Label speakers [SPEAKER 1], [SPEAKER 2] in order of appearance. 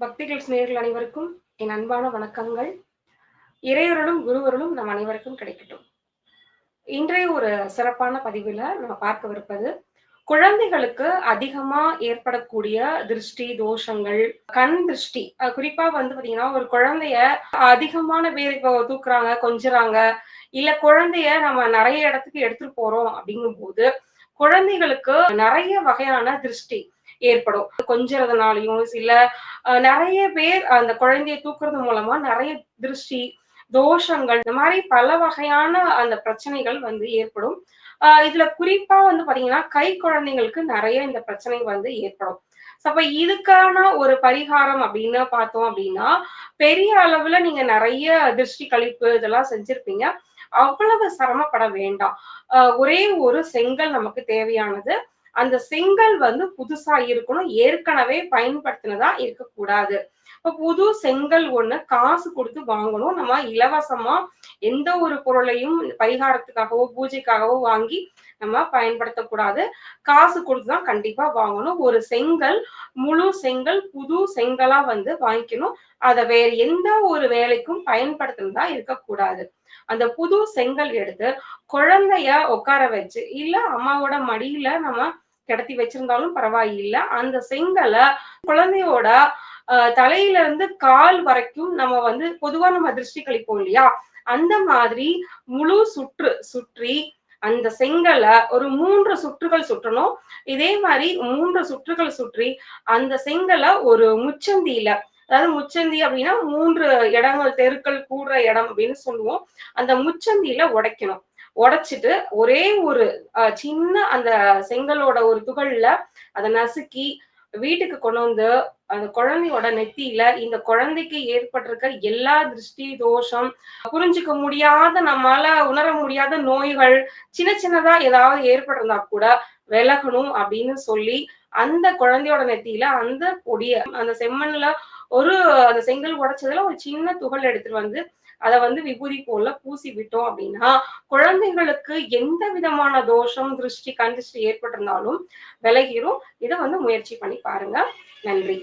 [SPEAKER 1] பக்திகள் நேர்கள் அனைவருக்கும் என் அன்பான வணக்கங்கள். இறையருளும் குருவருளும் நம் அனைவருக்கும் கிடைக்கட்டும். இன்றைய ஒரு சிறப்பான பதிவுல நம்ம பார்க்கவிருப்பது குழந்தைகளுக்கு அதிகமா ஏற்படக்கூடிய திருஷ்டி தோஷங்கள் கண் திருஷ்டி. குறிப்பா வந்து பாத்தீங்கன்னா ஒரு குழந்தைய அதிகமான பேர் இப்போ தூக்குறாங்க கொஞ்சுறாங்க இல்ல குழந்தைய நம்ம நிறைய இடத்துக்கு எடுத்துட்டு போறோம் அப்படிங்கும் போது குழந்தைகளுக்கு நிறைய வகையான திருஷ்டி. ஏற்படும். கொஞ்சறதுனாலையும் சில நிறைய பேர் அந்த குழந்தையை தூக்குறது மூலமா நிறைய திருஷ்டி தோஷங்கள் இந்த மாதிரி பல வகையான அந்த பிரச்சனைகள் வந்து ஏற்படும். ஆஹ் இதுல குறிப்பா வந்து பாத்தீங்கன்னா கை குழந்தைங்களுக்கு நிறைய இந்த பிரச்சனை வந்து ஏற்படும். அப்ப இதுக்கான ஒரு பரிகாரம் அப்படின்னு பார்த்தோம் அப்படின்னா பெரிய அளவுல நீங்க நிறைய திருஷ்டி கழிப்பு இதெல்லாம் செஞ்சிருப்பீங்க. அவ்வளவு சிரமப்பட வேண்டாம். ஆஹ் ஒரே ஒரு செங்கல் நமக்கு தேவையானது. அந்த செங்கல் வந்து புதுசா இருக்கணும் ஏற்கனவே பயன்படுத்தினதா இருக்கக்கூடாது. இப்ப புது செங்கல் ஒண்ணு காசு கொடுத்து வாங்கணும். நம்ம இலவசமா எந்த ஒரு பொருளையும் பரிகாரத்துக்காகவோ பூஜைக்காகவோ வாங்கி நம்ம பயன்படுத்தக்கூடாது. காசு கொடுத்து தான் கண்டிப்பா வாங்கணும். ஒரு செங்கல் முழு செங்கல் புது செங்கலா வந்து வாங்கிக்கணும். அதை வேற எந்த ஒரு வேலைக்கும் பயன்படுத்தினதா இருக்கக்கூடாது. அந்த புது செங்கல் எடுத்து குழந்தைய உட்கார வச்சு இல்ல அம்மாவோட மடியில நம்ம கிடத்தி வச்சிருந்தாலும் பரவாயில்லை. அந்த செங்கலை குழந்தையோட அஹ் தலையில இருந்து கால் வரைக்கும் நம்ம வந்து பொதுவா நம்ம திருஷ்டி கழிப்போம் இல்லையா? அந்த மாதிரி முழு சுற்று சுற்றி அந்த செங்கலை ஒரு மூன்று சுற்றுகள் சுற்றணும். இதே மாதிரி மூன்று சுற்றுகள் சுற்றி அந்த செங்கலை ஒரு முச்சந்தியில அதாவது முச்சந்தி அப்படின்னா மூன்று இடங்கள் தெருக்கள் கூடுற இடம் அப்படின்னு சொல்லுவோம். அந்த முச்சந்தியில உடைக்கணும். உடைச்சிட்டு ஒரே ஒரு அஹ், சின்ன அந்த செங்கலோட ஒரு துகள்ல அதை நசுக்கி வீட்டுக்கு கொண்டு வந்து அந்த குழந்தையோட நெத்தியில இந்த குழந்தைக்கு ஏற்பட்டிருக்க எல்லா திருஷ்டி தோஷம் புரிஞ்சுக்க முடியாத நம்மால உணர முடியாத நோய்கள் சின்ன சின்னதா ஏதாவது ஏற்பட்டிருந்தா கூட விலகணும் அப்படின்னு சொல்லி அந்த குழந்தையோட நெத்தியில அந்த பொடிய அந்த செம்மண்ல ஒரு அந்த செங்கல் உடைச்சதுல ஒரு சின்ன துகள் எடுத்துட்டு வந்து அதை வந்து விபூதி போல பூசி விட்டோம் அப்படின்னா குழந்தைகளுக்கு எந்த விதமான தோஷம் திருஷ்டி கண்டிஷ்டி ஏற்பட்டிருந்தாலும் விலகிரும். இதை வந்து முயற்சி பண்ணி பாருங்க. நன்றி.